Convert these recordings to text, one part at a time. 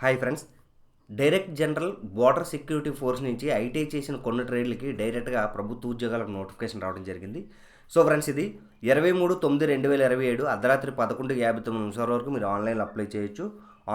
Hi friends. Direct general water security force నుంచి ITI చేసిన కొన్ని ట్రేడ్లకి డైరెక్ట్గా ప్రభుత్వ ఉద్యోగాలకు నోటిఫికేషన్ రావడం జరిగింది. సో ఫ్రెండ్స్ ఇది ఇరవై మూడు తొమ్మిది రెండు వేల ఇరవై ఏడు అర్ధరాత్రి పదకొండు యాభై తొమ్మిది నిమిషాల వరకు మీరు ఆన్లైన్లో అప్లై చేయొచ్చు.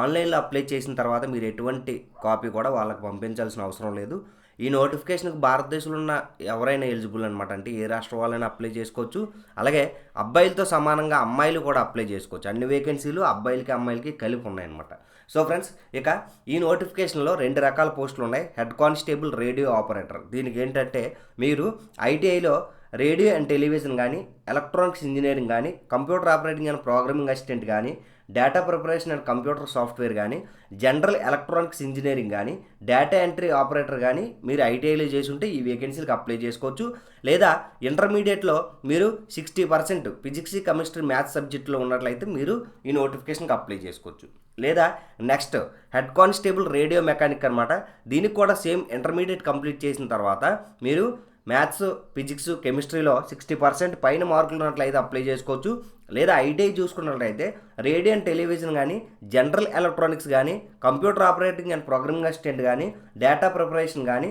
ఆన్లైన్లో అప్లై చేసిన తర్వాత మీరు ఎటువంటి కాపీ కూడా వాళ్ళకి పంపించాల్సిన అవసరం లేదు. ఈ నోటిఫికేషన్కి భారతదేశంలో ఉన్న ఎవరైనా ఎలిజిబుల్ అనమాట అంటే ఏ రాష్ట్ర వాళ్ళైనా అప్లై చేసుకోవచ్చు. అలాగే అబ్బాయిలతో సమానంగా అమ్మాయిలు కూడా అప్లై చేసుకోవచ్చు. అన్ని వేకెన్సీలు అబ్బాయిలకి అమ్మాయిలకి కలిపి ఉన్నాయన్నమాట. సో ఫ్రెండ్స్ ఇక ఈ నోటిఫికేషన్లో రెండు రకాల పోస్టులు ఉన్నాయి హెడ్ కానిస్టేబుల్ రేడియో ఆపరేటర్. దీనికి ఏంటంటే మీరు ఐటీఐలో రేడియో అండ్ టెలివిజన్ కానీ ఎలక్ట్రానిక్స్ ఇంజనీరింగ్ కానీ computer operating and programming assistant కానీ data preparation and computer software కానీ జనరల్ ఎలక్ట్రానిక్స్ ఇంజనీరింగ్ కానీ డేటా ఎంట్రీ ఆపరేటర్ కానీ మీరు ఐటీఐలో చేసి ఉంటే ఈ వేకెన్సీలకు అప్లై చేసుకోవచ్చు. లేదా ఇంటర్మీడియట్లో మీరు sixty percent physics chemistry maths సబ్జెక్ట్లో ఉన్నట్లయితే మీరు ఈ నోటిఫికేషన్కి అప్లై చేసుకోవచ్చు. లేదా next head constable radio mechanic అనమాట దీనికి కూడా సేమ్ ఇంటర్మీడియట్ కంప్లీట్ చేసిన తర్వాత మీరు మ్యాథ్స్ ఫిజిక్స్ కెమిస్ట్రీలో సిక్స్టీ పర్సెంట్ పైన మార్కులు ఉన్నట్లయితే అప్లై చేసుకోవచ్చు. లేదా ఐటీఐ చూసుకున్నట్లయితే రేడియో అండ్ టెలివిజన్ కానీ జనరల్ ఎలక్ట్రానిక్స్ కానీ computer operating and programming assistant కానీ డేటా ప్రిపరేషన్ కానీ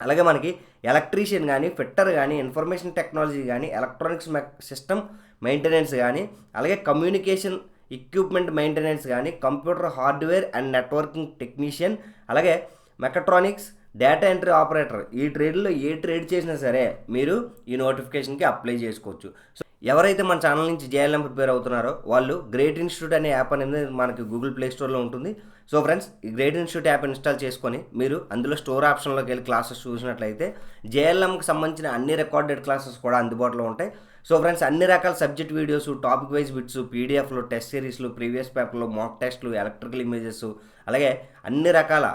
అలాగే మనకి ఎలక్ట్రీషియన్ కానీ ఫిట్టర్ కానీ ఇన్ఫర్మేషన్ టెక్నాలజీ కానీ ఎలక్ట్రానిక్స్ సిస్టమ్ మెయింటెనెన్స్ కానీ అలాగే కమ్యూనికేషన్ ఎక్విప్మెంట్ మెయింటెనెన్స్ కానీ computer hardware and networking technician అలాగే మెకట్రానిక్స్ డేటా ఎంట్రీ ఆపరేటర్ ఈ ట్రేడ్లో ఏ ట్రేడ్ చేసినా సరే మీరు ఈ నోటిఫికేషన్కి అప్లై చేసుకోవచ్చు. సో ఎవరైతే మన ఛానల్ నుంచి జేఎల్ఎం ప్రిపేర్ అవుతున్నారో వాళ్ళు గ్రేట్ ఇన్స్టిట్యూట్ అనే యాప్ అనేది మనకి గూగుల్ ప్లే స్టోర్లో ఉంటుంది. సో ఫ్రెండ్స్ ఈ గ్రేట్ ఇన్స్టిట్యూట్ యాప్ ఇన్స్టాల్ చేసుకొని మీరు అందులో స్టోర్ ఆప్షన్లోకి వెళ్ళి క్లాసెస్ చూసినట్లయితే జేఎల్ఎంకి సంబంధించిన అన్ని రికార్డెడ్ క్లాసెస్ కూడా అందుబాటులో ఉంటాయి. సో ఫ్రెండ్స్ అన్ని రకాల subject videos topic wise bits పీడిఎఫ్లు test సిరీస్లు ప్రీవియస్ పేపర్లు మాక్ టెస్ట్లు ఎలక్ట్రికల్ ఇమేజెస్ అలాగే అన్ని రకాల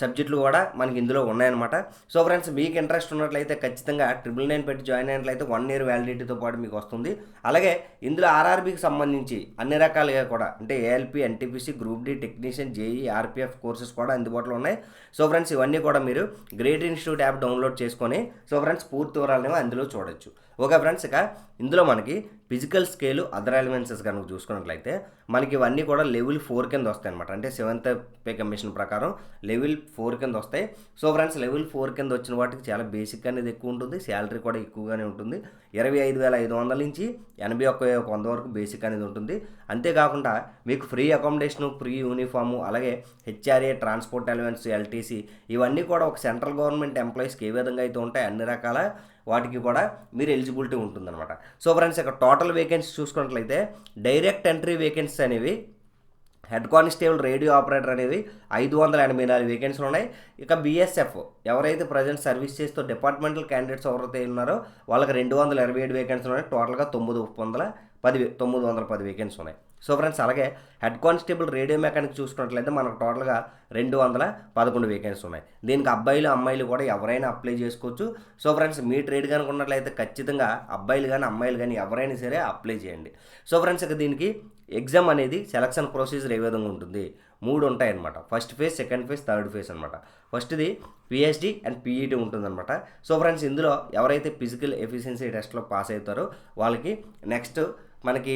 సబ్జెక్టులు కూడా మనకి ఇందులో ఉన్నాయన్నమాట. సో ఫ్రెండ్స్ మీకు ఇంట్రెస్ట్ ఉన్నట్లయితే ఖచ్చితంగా ట్రిపుల్ నైన్ పెట్టి జాయిన్ అయినట్లయితే వన్ ఇయర్ వ్యాలిడిటీతో పాటు మీకు వస్తుంది. అలాగే ఇందులో ఆర్ఆర్బీకి సంబంధించి అన్ని రకాలుగా కూడా అంటే ALP NTPC group D technician JE RPF courses కూడా అందుబాటులో ఉన్నాయి. సో ఫ్రెండ్స్ ఇవన్నీ కూడా మీరు గ్రేట్ ఇన్స్టిట్యూట్ యాప్ డౌన్లోడ్ చేసుకొని సో ఫ్రెండ్స్ పూర్తి వివరాలను అందులో చూడొచ్చు. ఓకే ఫ్రెండ్స్ ఇక ఇందులో మనకి ఫిజికల్ స్కేలు అదర్ ఎలిమెంట్సెస్ కనుక చూసుకున్నట్లయితే మనకి ఇవన్నీ కూడా లెవెల్ ఫోర్ కింద వస్తాయి అనమాట అంటే సెవెంత్ పే కమిషన్ ప్రకారం లెవెల్ ఫోర్ కింద వస్తాయి. సో ఫ్రెండ్స్ లెవెల్ ఫోర్ కింద వచ్చిన వాటికి చాలా బేసిక్ అనేది ఎక్కువ ఉంటుంది. శాలరీ కూడా ఎక్కువగానే ఉంటుంది. ఇరవై ఐదు వేల ఐదు వందల నుంచి ఎనభై ఒక్క ఒక వంద వరకు బేసిక్ అనేది ఉంటుంది. అంతేకాకుండా మీకు ఫ్రీ అకామిడేషను ఫ్రీ యూనిఫాము అలాగే హెచ్ఆర్ఏ ట్రాన్స్పోర్ట్ ఎలిమెంట్స్ ఎల్టీసీ ఇవన్నీ కూడా ఒక సెంట్రల్ గవర్నమెంట్ ఎంప్లాయీస్కి ఏ విధంగా అయితే ఉంటాయి అన్ని రకాల వాటికి కూడా మీరు ఎలిజిబిలిటీ ఉంటుందన్నమాట. సో ఫ్రెండ్స్ ఇక్కడ టోటల్ వేకెన్సీ చూసుకున్నట్లయితే డైరెక్ట్ ఎంట్రీ వేకెన్సీ అనేవి హెడ్ కానిస్టేబుల్ రేడియో ఆపరేటర్ అనేది ఐదు వందల ఎనభై నాలుగు వేకెన్సీలు ఉన్నాయి. ఇక బీఎస్ఎఫ్ ఎవరైతే ప్రజెంట్ సర్వీస్ చేస్తూ డిపార్ట్మెంటల్ క్యాండిడేట్స్ ఎవరైతే ఉన్నారో వాళ్ళకి రెండు వందల ఇరవై ఏడు వేకెన్సీలు ఉన్నాయి. టోటల్గా తొమ్మిది వందల పది తొమ్మిది వందల పది వేకెన్సీ ఉన్నాయి. సో ఫ్రెండ్స్ అలాగే హెడ్ కానిస్టేబుల్ రేడియో మెకానిక్ చూసుకున్నట్లయితే మనకు టోటల్గా రెండు వందల పదకొండు వేకెన్సీ ఉన్నాయి. దీనికి అబ్బాయిలు అమ్మాయిలు కూడా ఎవరైనా అప్లై చేసుకోవచ్చు. సో ఫ్రెండ్స్ మీ ట్రేడ్ కనుక ఉన్నట్లయితే ఖచ్చితంగా అబ్బాయిలు కానీ అమ్మాయిలు కానీ ఎవరైనా సరే అప్లై చేయండి. సో ఫ్రెండ్స్ ఇక దీనికి ఎగ్జామ్ అనేది సెలక్షన్ ప్రొసీజర్ ఏ విధంగా ఉంటుంది? మూడు ఉంటాయన్నమాట first phase second phase third phase అనమాట ఫస్ట్ది పిహెచ్డి అండ్ పీఈటీ ఉంటుందన్నమాట. సో ఫ్రెండ్స్ ఇందులో ఎవరైతే ఫిజికల్ ఎఫిషియన్సీ టెస్ట్లో పాస్ అవుతారో వాళ్ళకి నెక్స్ట్ మనకి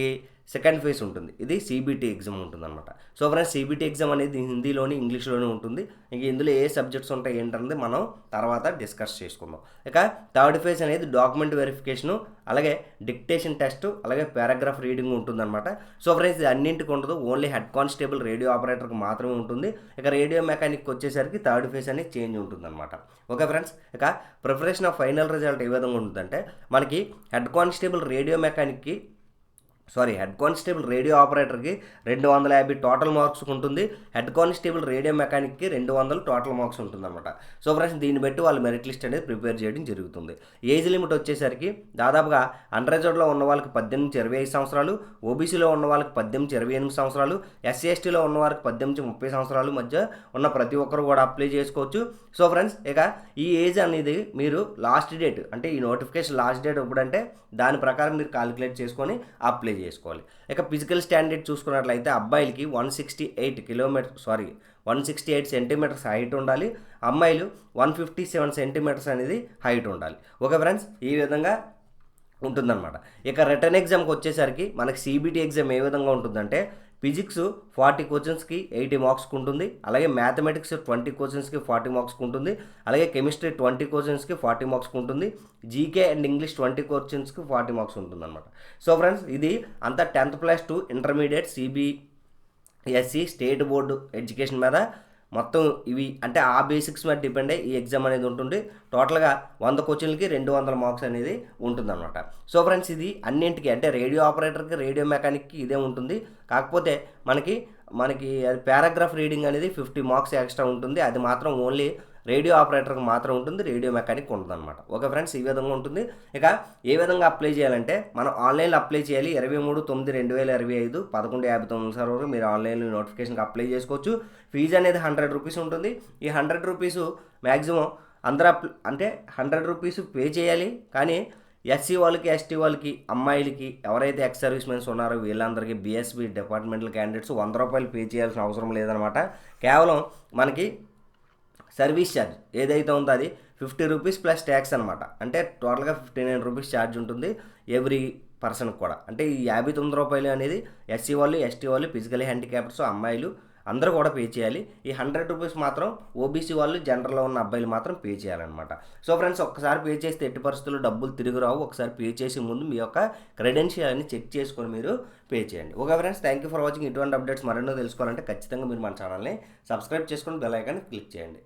సెకండ్ ఫేజ్ ఉంటుంది. ఇది సిబిటీ ఎగ్జామ్ ఉంటుందన్నమాట. సో ఫ్రెండ్స్ సిబిటీ ఎగ్జామ్ అనేది హిందీలోని ఇంగ్లీష్లోనే ఉంటుంది. ఇంక ఇందులో ఏ సబ్జెక్ట్స్ ఉంటాయి ఏంటన్నది మనం తర్వాత డిస్కస్ చేసుకుందాం. ఇక థర్డ్ ఫేజ్ అనేది డాక్యుమెంట్ వెరిఫికేషను అలాగే డిక్టేషన్ టెస్ట్ అలాగే పారాగ్రాఫ్ రీడింగ్ ఉంటుందన్నమాట. సో ఫ్రెండ్స్ ఇది అన్నింటికి ఉండదు. ఓన్లీ హెడ్ కానిస్టేబుల్ రేడియో ఆపరేటర్కి మాత్రమే ఉంటుంది. ఇక రేడియో మెకానిక్ వచ్చేసరికి థర్డ్ ఫేజ్ అనేది చేంజ్ ఉంటుందన్నమాట. ఓకే ఫ్రెండ్స్ ఇక ప్రిపరేషన్ ఆఫ్ ఫైనల్ రిజల్ట్ ఏ విధంగా ఉంటుందంటే మనకి హెడ్ కానిస్టేబుల్ రేడియో మెకానిక్కి సారీ హెడ్ కానిస్టేబుల్ రేడియో ఆపరేటర్కి రెండు వందల యాభై టోటల్ మార్క్స్ ఉంటుంది. హెడ్ కానిస్టేబుల్ రేడియో మెకానిక్కి రెండు వందలు టోటల్ మార్క్స్ ఉంటుందన్నమాట. సో ఫ్రెండ్స్ దీన్ని బట్టి వాళ్ళు మెరిట్ లిస్ట్ అనేది ప్రిపేర్ చేయడం జరుగుతుంది. ఏజ్ లిమిట్ వచ్చేసరికి దాదాపుగా అండర్ ఉన్న వాళ్ళకి పద్దెనిమిది నుంచి ఇరవై ఐదు సంవత్సరాలు ఓబీసీలో ఉన్న వాళ్ళకి పద్దెనిమిది ఇరవై ఎనిమిది సంవత్సరాలు ఎస్సీ ఎస్టీలో ఉన్న వారికి పద్దెనిమిది ముప్పై సంవత్సరాలు మధ్య ఉన్న ప్రతి ఒక్కరు కూడా అప్లై చేసుకోవచ్చు. సో ఫ్రెండ్స్ ఇక ఈ ఏజ్ అనేది మీరు లాస్ట్ డేట్ అంటే ఈ నోటిఫికేషన్ లాస్ట్ డేట్ ఎప్పుడంటే దాని ప్రకారం మీరు కాలిక్యులేట్ చేసుకొని అప్లై చేసుకోవాలి. ఇక ఫిజికల్ స్టాండర్డ్ చూసుకున్నట్లయితే అబ్బాయిలకి one sixty eight kilometre sorry one sixty eight centimetres height ఉండాలి. అమ్మాయిలు వన్ ఫిఫ్టీ సెవెన్ సెంటీమీటర్స్ అనేది హైట్ ఉండాలి. ఓకే ఫ్రెండ్స్ ఈ విధంగా ఉంటుందన్నమాట. ఇక రిటర్న్ ఎగ్జామ్కి వచ్చేసరికి మనకి సిబిటీ ఎగ్జామ్ ఏ విధంగా ఉంటుందంటే ఫిజిక్స్ ఫార్టీ క్వశ్చన్స్కి ఎయిటీ మార్క్స్కి ఉంటుంది. అలాగే మ్యాథమెటిక్స్ ట్వంటీ క్వశ్చన్స్కి ఫార్టీ మార్క్స్కి ఉంటుంది. అలాగే కెమిస్ట్రీ ట్వంటీ క్వశ్చన్స్కి ఫార్టీ మార్క్స్కి ఉంటుంది. జీకే అండ్ ఇంగ్లీష్ ట్వంటీ క్వశ్చన్స్కి ఫార్టీ మార్క్స్ ఉంటుంది అనమాట సో ఫ్రెండ్స్ ఇది అంతా tenth plus two intermediate CBSE state board education మీద మొత్తం ఇవి అంటే ఆ బేసిక్స్ మీద డిపెండ్ అయ్యి ఈ ఎగ్జామ్ అనేది ఉంటుంది టోటల్గా వంద క్వశ్చన్లకి రెండు వందల మార్క్స్ అనేది ఉంటుందన్నమాట. సో ఫ్రెండ్స్ ఇది అన్నింటికి అంటే రేడియో ఆపరేటర్కి రేడియో మెకానిక్కి ఇదే ఉంటుంది. కాకపోతే మనకి మనకి అది పారాగ్రాఫ్ రీడింగ్ అనేది ఫిఫ్టీ మార్క్స్ ఎక్స్ట్రా ఉంటుంది. అది మాత్రం ఓన్లీ రేడియో ఆపరేటర్కి మాత్రం ఉంటుంది రేడియో మెకానిక్ ఉంటుంది అనమాట ఓకే ఫ్రెండ్స్ ఈ విధంగా ఉంటుంది. ఇక ఏ విధంగా అప్లై చేయాలంటే మనం ఆన్లైన్లో అప్లై చేయాలి. ఇరవై మూడు తొమ్మిది రెండు వేల ఇరవై ఐదు పదకొండు యాభై తొమ్మిది సార్ వరకు మీరు ఆన్లైన్లో నోటిఫికేషన్కి అప్లై చేసుకోవచ్చు. ఫీజు అనేది హండ్రెడ్ రూపీస్ ఉంటుంది. ఈ హండ్రెడ్ రూపీస్ మ్యాక్సిమం అందరూ అప్ అంటే హండ్రెడ్ రూపీస్ పే చేయాలి. కానీ ఎస్సీ వాళ్ళకి ఎస్టీ వాళ్ళకి అమ్మాయిలకి ఎవరైతే ఎక్స్ సర్వీస్ మెన్స్ ఉన్నారో వీళ్ళందరికీ బీఎస్బీ డిపార్ట్మెంటల్ క్యాండిడేట్స్ వంద రూపాయలు పే చేయాల్సిన అవసరం లేదనమాట కేవలం మనకి సర్వీస్ ఛార్జ్ ఏదైతే ఉందో అది ఫిఫ్టీ రూపీస్ ప్లస్ ట్యాక్స్ అనమాట అంటే టోటల్గా ఫిఫ్టీ నైన్ రూపీస్ ఛార్జ్ ఉంటుంది ఎవ్రీ పర్సన్కి కూడా. అంటే ఈ యాభై తొమ్మిది రూపాయలు అనేది ఎస్సీ వాళ్ళు ఎస్టీ వాళ్ళు ఫిజికల్ హ్యాండిక్యాప్డ్స్ అమ్మాయిలు అందరూ కూడా పే చేయాలి. ఈ హండ్రెడ్ రూపీస్ మాత్రం ఓబీసీ వాళ్ళు జనరల్లో ఉన్న అబ్బాయిలు మాత్రం పే చేయాలన్నమాట. సో ఫ్రెండ్స్ ఒక్కసారి పే చేస్తే ఎట్టి పరిస్థితుల్లో డబ్బులు తిరిగి రావు. ఒకసారి పే చేసే ముందు మీ యొక్క క్రెడెన్షియల్ అని చెక్ చేసుకొని మీరు పే చేయండి. Okay friends thank you for watching. ఇటువంటి అప్డేట్స్ మరెన్నో తెలుసుకోవాలంటే ఖచ్చితంగా మీరు మన ఛానల్ని సబ్స్క్రైబ్ చేసుకొని బెల్ ఐకాన్ క్లిక్ చేయండి.